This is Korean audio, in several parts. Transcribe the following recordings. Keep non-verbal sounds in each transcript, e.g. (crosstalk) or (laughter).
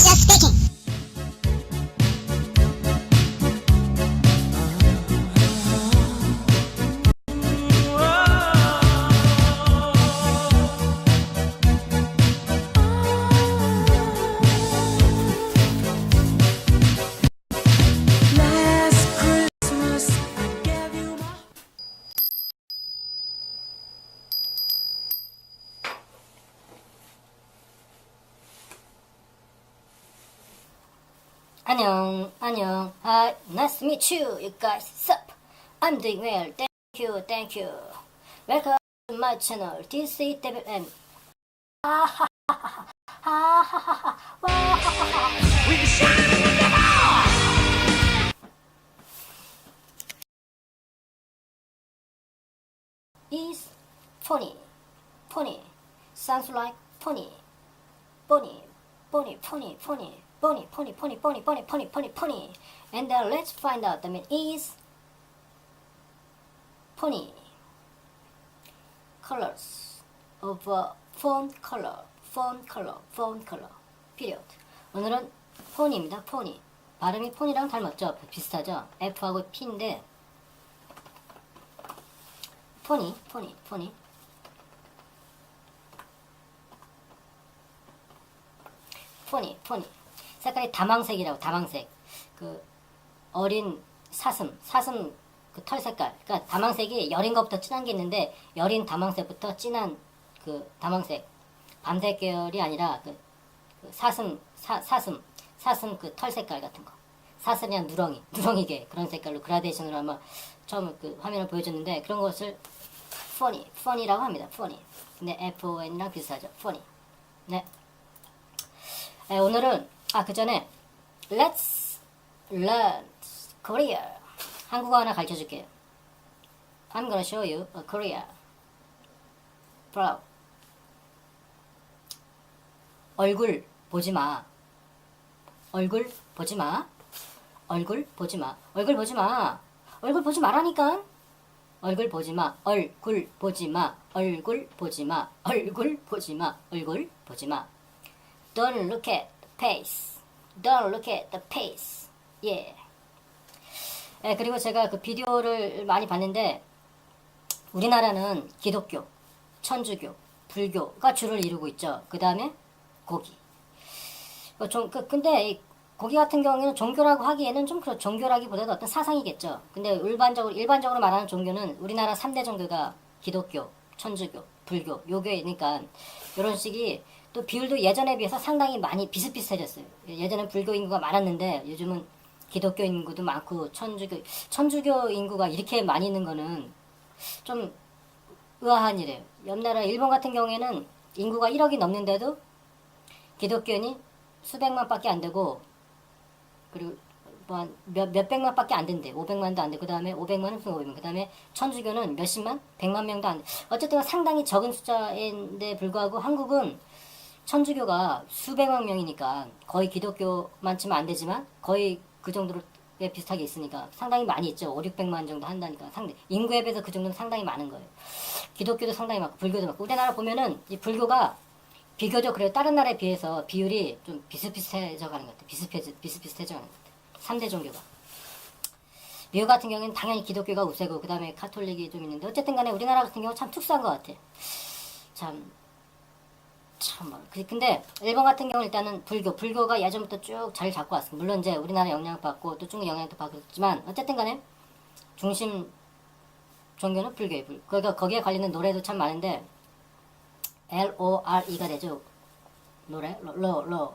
Just Annyeong, annyeong. Hi, nice to meet you, you guys. Sup? I'm doing well. Thank you, thank you. Welcome to my channel, DCWM. Ah, ha ha ha ha ah, ha ha ha Is pony, pony, sounds like pony, pony, pony, pony, pony. pony, pony, pony, pony, pony, pony, pony, pony. And then let's find out the mean is pony. Colors of a phone color, phone color, phone color. period. 오늘은 pony입니다. pony. 발음이 폰이랑 닮았죠? 비슷하죠? F하고 P인데 폰이, 폰이, 폰이 폰이, 폰이 색깔이 다망색이라고 다망색. 그 어린 사슴 사슴 그 털 색깔. 그러니까 다망색이 여린 것부터 진한 게 있는데 여린 다망색부터 진한 그 다망색. 밤색 계열이 아니라 그, 그 사슴 사, 사슴 사슴 그 털 색깔 같은 거. 사슴이랑 누렁이 (laughs) 누렁이게 그런 색깔로 그라데이션으로 아마 처음 그 화면을 보여줬는데 그런 것을 funny funny라고 합니다. funny. 근데 F-O-N이랑 비슷하죠. funny. 네. 네, 오늘은 아 그 전에 Let's learn Korea 한국어 하나 가르쳐 줄게요 I'm gonna show you a Korea Proud 얼굴 보지 마 얼굴 보지 마 얼굴 보지 마 얼굴 보지 마 얼굴 보지 말라니까 얼굴 보지 마 얼굴 보지 마 얼굴 보지 마 얼굴 보지 마 얼굴 보지 마 Don't look at face. Don't look at the face. 예. 예, 그리고 제가 그 비디오를 많이 봤는데 우리나라는 기독교, 천주교, 불교가 주를 이루고 있죠. 그 다음에 고기. 어, 좀, 그, 근데 이 고기 같은 경우에는 종교라고 하기에는 좀 그렇 종교라기보다도 어떤 사상이겠죠. 근데 일반적으로 일반적으로 말하는 종교는 우리나라 3대 종교가 기독교, 천주교, 불교, 요교이니까 이런 식이 또 비율도 예전에 비해서 상당히 많이 비슷비슷해졌어요. 예전엔 불교 인구가 많았는데 요즘은 기독교 인구도 많고 천주교 천주교 인구가 이렇게 많이 있는 거는 좀 의아한 일이에요. 옆 나라 일본 같은 경우에는 인구가 1억이 넘는데도 기독교인이 수백만밖에 안 되고 그리고 뭐몇 몇백만밖에 안 된대. 500만도 안 돼. 그다음에 500만은 무슨 500만. 그다음에 천주교는 몇십만, 백만 명도 안 돼. 어쨌든 상당히 적은 숫자인데 불구하고 한국은 천주교가 수백만 명이니까 거의 기독교만 치면 안 되지만 거의 그 정도로 비슷하게 있으니까 상당히 많이 있죠. 5, 600만 정도 한다니까 상대 인구에 비해서 그 정도는 상당히 많은 거예요. 기독교도 상당히 많고 불교도 많고 우리나라 보면은 이 불교가 비교적 그래도 다른 나라에 비해서 비율이 좀 비슷비슷해져 가는 것 같아요. 비슷비슷, 비슷비슷해져 가는 것 같아요. 3대 종교가. 미국 같은 경우에는 당연히 기독교가 우세고 그 다음에 카톨릭이 좀 있는데 어쨌든 간에 우리나라 같은 경우 참 특수한 것 같아. 참, 참, 뭐. 그- 근데 일본 같은 경우는 일단은 불교, 불교가 예전부터 쭉 자리 잡고 왔습니다. 물론 이제 우리나라 영향을 받고 또 중국 영향도 받았지만 어쨌든 간에 중심 종교는 불교예요. 불. 그러니까 거기에 관련된 노래도 참 많은데 L-O-R-E가 되죠. 노래? 로, 로.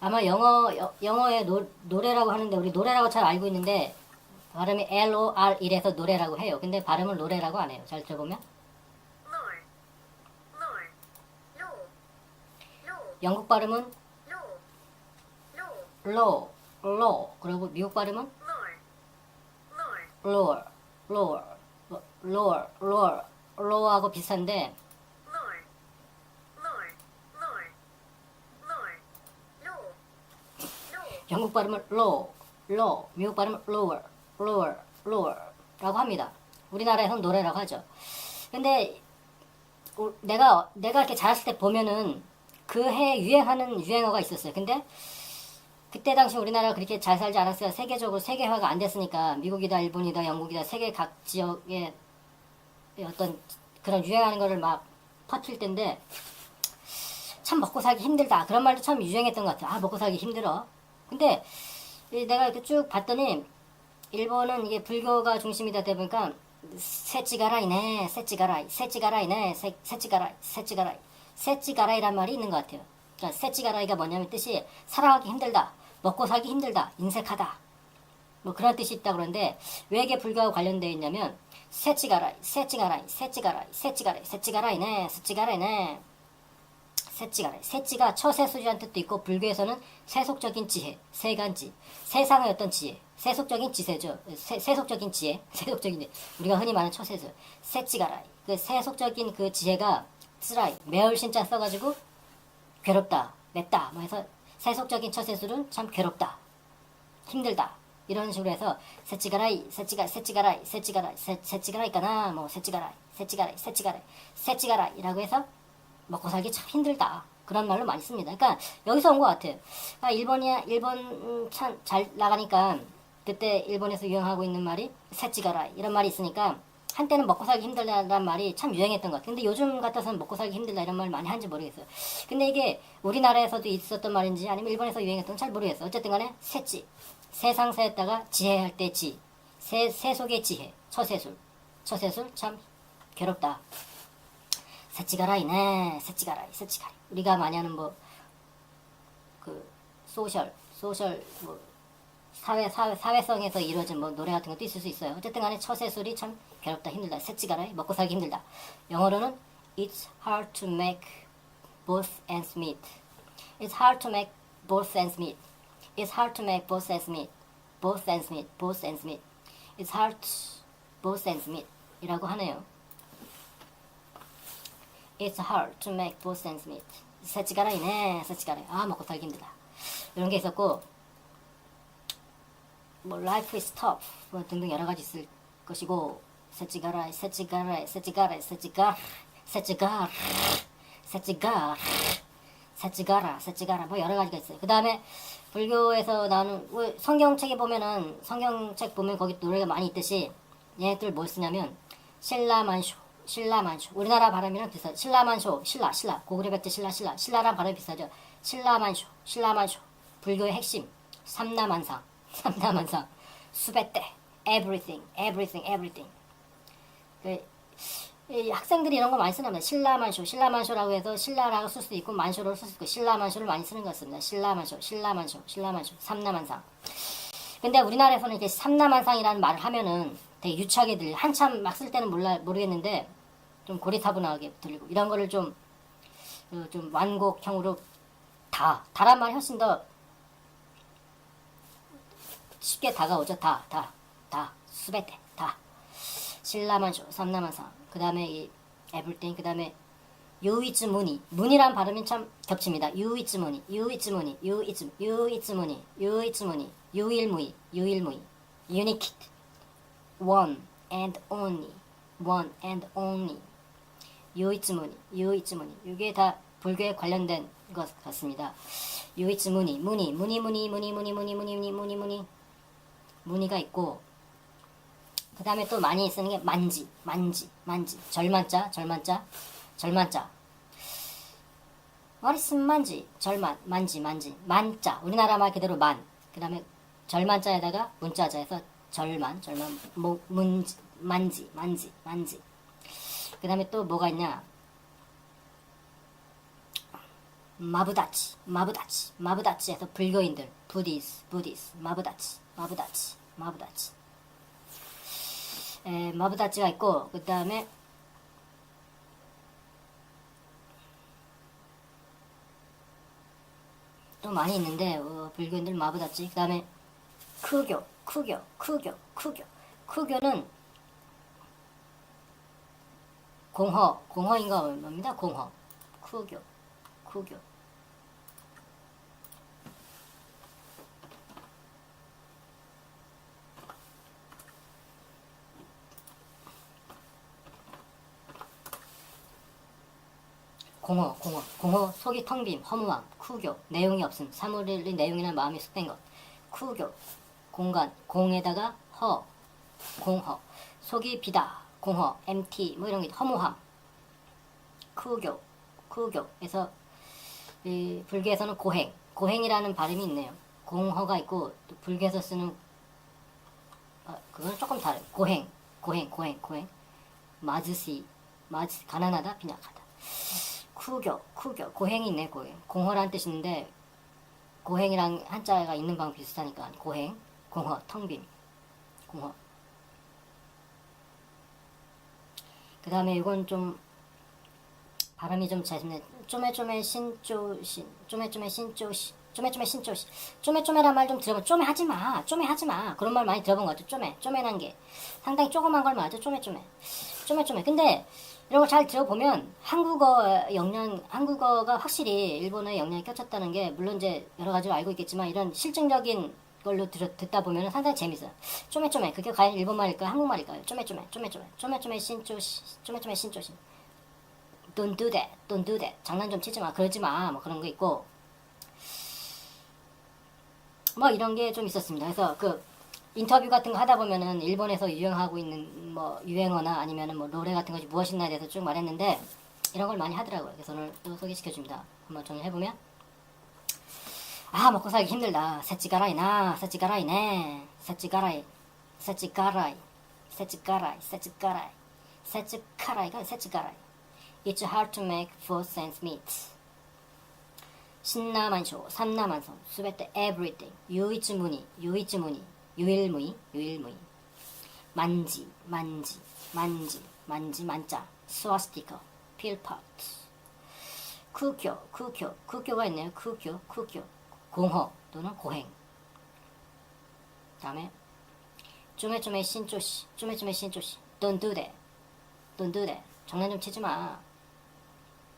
아마 영어, 여- 영어의 노, 노래라고 하는데, 우리 노래라고 잘 알고 있는데, 발음이 L-O-R-E래서 노래라고 해요. 근데 발음을 노래라고 안 해요. 잘 들어보면. 영국 발음은 Lord, 로, 로. 그리고 미국 발음은 lower, lower, lower, lower, lower하고 비슷한데, 영국 발음은 low, low, 미국 발음은 lower, lower, lower라고 합니다. 우리나라에서는 노래라고 하죠. 근데 우- 내가 내가 이렇게 자랐을 때 보면은 그 해 유행하는 유행어가 있었어요. 근데 그때 당시 우리나라가 그렇게 잘 살지 않았어요. 세계적으로 세계화가 안 됐으니까 미국이다, 일본이다, 영국이다 세계 각 지역의 어떤 그런 유행하는 거를 막 퍼뜨릴 텐데 참 먹고 살기 힘들다 그런 말도 참 유행했던 것 같아요. 아 먹고 살기 힘들어. 근데 이 내가 이렇게 쭉 봤더니 일본은 이게 불교가 중심이다 보니까 세찌가라이네, 세찌가라이, 세찌가라이네, 세- 세찌가라이, 세찌가라이, 세찌가라이란 말이 있는 것 같아요. 그러니까 세찌가라이가 뭐냐면 뜻이 살아가기 힘들다, 먹고 살기 힘들다, 인색하다. 뭐 그런 뜻이 있다 그러는데 왜 이게 불교와 관련되어 있냐면 세찌가라이, 세찌가라이, 세찌가라이, 세찌가라이, 세찌가라이네, 세찌가라이네. 세찌가래. 세찌가 처세술이라는 뜻도 있고 불교에서는 세속적인 지혜, 세간지, 세상의 어떤 지혜, 세속적인 지세죠. 세, 세속적인 지혜, (laughs) 세속적인. 우리가 흔히 말하는 처세술. 세찌가라이. 그 세속적인 그 지혜가 쓰라이, 매울 신자 써가지고 괴롭다, 맵다. 뭐 해서 세속적인 처세술은 참 괴롭다, 힘들다. 이런 식으로 해서 세찌가라이, 세찌가, 세찌가라이, 세찌가라이, 세, 세찌가라이까나 뭐 세찌가라이, 세찌가라이, 세찌가라이, 세찌가라이라고 해서 먹고 살기 참 힘들다. 그런 말로 많이 씁니다. 그러니까 여기서 온 것 같아요. 아, 일본이야, 일본 음, 참잘 나가니까 그때 일본에서 유행하고 있는 말이 새찌가라 이런 말이 있으니까 한때는 먹고 살기 힘들다는 말이 참 유행했던 것 같아요. 근데 요즘 같아서는 먹고 살기 힘들다 이런 말 많이 하는지 모르겠어요. 근데 이게 우리나라에서도 있었던 말인지 아니면 일본에서 유행했던 잘 모르겠어요. 어쨌든 간에 새찌. 세상세에다가 지혜할 때 지. 세, 세속의 지혜. 처세술. 처세술 참 괴롭다. 새치가라이네 새치가라이 새치가라이 우리가 많이 하는 뭐 그 소셜 소셜 뭐 사회 사회 사회성에서 이루어진 뭐 노래 같은 것도 있을 수 있어요 어쨌든 간에 처세술이 참 괴롭다 힘들다 새치가라이 먹고 살기 힘들다 영어로는 it's hard to make both ends meet it's hard to make both ends meet it's hard to make both ends meet both ends meet both ends meet it's hard both ends meet 이라고 하네요 It's hard to make both ends meet. 새치가라 이네, 새치가라이. 아, 먹고 살기 힘들다. 이런 게 있었고, 뭐, life is. 뭐, 등등 여러 가지 있을 것이고, 새치가라이, 새치가라이, 새치가라이, 새치가, 새치가, 새치가, 새치가라, 새치가라. 뭐, 여러 가지가 있어요. 그 다음에, 불교에서 나오는, 뭐 성경책에 보면은, 성경책 보면 거기 노래가 많이 있듯이, 얘네들 뭘 쓰냐면, 신라만쇼, 신라만쇼. 우리나라 발음이랑 비슷하죠. 신라만쇼, 신라, 신라. 고구려 백제 신라, 신라. 신라랑 발음이 비슷하죠. 신라만쇼, 신라만쇼. 불교의 핵심. 삼라만상, 삼라만상. 수배때, everything, everything, everything. 그, 이 학생들이 이런 거 많이 쓰나 봐요. 신라만쇼, 신라만쇼라고 해서 신라라고 쓸 수도 있고 만쇼로 쓸 수도 있고 신라만쇼를 많이 쓰는 것 같습니다. 신라만쇼, 신라만쇼, 신라만쇼, 삼라만상. 근데 우리나라에서는 이제 삼라만상이라는 말을 하면은 되게 유치하게 들려. 한참 막 쓸 때는 몰라 모르겠는데 좀 고리타분하게 들리고 이런 거를 좀, 어, 좀 완곡형으로 다 다란 말이 훨씬 더 쉽게 다가오죠. 다, 다, 다, 수배때, 다. 신라만 쇼, 삼라만 상. 그 다음에 이 에블땡, 그 다음에 유이츠 무니. 무니란 발음이 참 겹칩니다. 유이츠 무니, 유이츠 무니, 유이츠, 유이츠 무니, 유이츠 무니, 유일무이, 유일무이. 유니키트. one and only, one and only. 유이츠무니, 유이츠무니. 이게 다 불교에 관련된 것 같습니다. 유이츠무니, 무니, 무니, 무니, 무니, 무니, 무니, 무니, 무니, 무니, 무니. 무니가 있고, 그 다음에 또 많이 쓰는 게 만지, 만지, 만지. 절만자, 절만자, 절만자. 머리스 만지, 절만, 만지, 만지. 만자. 우리나라 말 그대로 만. 그 다음에 절만자에다가 문자자에서 절만, 절만, 뭐, 문지, 만지, 만지, 만지. 그 다음에 또 뭐가 있냐? 마부다치, 마부다치, 마부다치에서 불교인들, 부디스, 부디스, 마부다치, 마부다치, 마부다치. 에, 마부다치가 있고, 그 다음에 또 많이 있는데, 어, 불교인들 마부다치. 그 다음에 크교, 크교, 크교, 크교. 크교는 공허, 공허인가 뭡니다. 공허. 크교, 크교. 공허, 공허, 공허, 속이 텅 빈, 허무함, 쿠교, 내용이 없음, 사물의 내용이나 마음이 쑥된 것, 쿠교, 공간, 공에다가 허, 공허, 속이 비다, 공허, empty, 뭐 이런 게 허무함, 쿠교, 쿠교에서 이 불교에서는 고행, 고행이라는 발음이 있네요. 공허가 있고 또 불교에서 쓰는 아, 그건 조금 다른 고행, 고행, 고행, 고행. 마즈시, 마즈 가난하다, 빈약하다. 쿠교, 쿠교, 고행이 있네, 고행. 공허란 뜻인데 고행이랑 한자가 있는 방법 비슷하니까 고행, 공허, 텅빈, 공허. 그 다음에 이건 좀 발음이 좀 재밌네. 쪼매쪼매 신쪼신, 쪼매쪼매 신쪼시, 쪼매쪼매 신쪼시. 쪼매쪼매란 말 좀 들어본. 쪼매 하지 마, 쪼매 하지 마. 그런 말 많이 들어본 것 같아. 쪼매, 쪼매란 게 상당히 조그만 걸 말하죠. 쪼매쪼매, 쪼매쪼매. 근데 이런 걸 잘 들어보면 한국어 영향, 한국어가 확실히 일본어의 영향이 껴쳤다는 게 물론 이제 여러 가지로 알고 있겠지만 이런 실증적인 걸로 들어, 듣다 보면 상당히 재밌어요. 쪼매쪼매. 그게 과연 일본말일까요? 한국말일까요? 쪼매쪼매, 쪼매쪼매, 쪼매쪼매 신쪼시, 쪼매쪼매 신쪼시. Don't do that, don't do that. 장난 좀 치지 마, 그러지 마. 뭐 그런 거 있고. 뭐 이런 게 좀 있었습니다. 그래서 그 인터뷰 같은 거 하다 보면은 일본에서 유행하고 있는 뭐 유행어나 아니면은 뭐 노래 같은 것이 무엇이나에 대해서 쭉 말했는데 이런 걸 많이 하더라고요. 그래서 오늘 또 소개시켜 줍니다. 한번 정리 해 보면 아 먹고 살기 힘들다. 새찌가라이나 새찌가라이네 새찌가라이 새찌가라이 새찌가라이 새찌가라이 새찌가라이가 새찌가라이 It's hard to make four cents meat. 신나만쇼, 삼나만성, 수베테 everything, 유이즈무니, 유이즈무니, 유일무이, 유일무이, 만지, 만지, 만지, 만지, 만자, 스와스티커, 필파트, 쿠교, 쿠교, 쿠교가 있네요. 쿠교, 쿠교, 공허 또는 고행. 다음에 쪼매쪼매 신조시, 쪼매쪼매 신조시, don't do that, don't do that. 장난 좀 치지 마.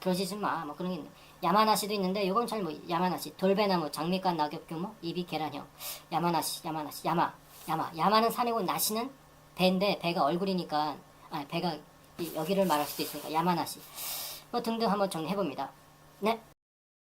그러시지 마. 뭐 그런 게 있네. 야마나시도 있는데 이건 잘 뭐 야마나시 돌배나무 장미관 낙엽 규모 입이 계란형. 야마나시 야마나시 야마 야마. 야마는 산이고 나시는 배인데 배가 얼굴이니까 아 배가 이- 여기를 말할 수도 있으니까 야마나시. 뭐 등등 한번 정리해 봅니다. 네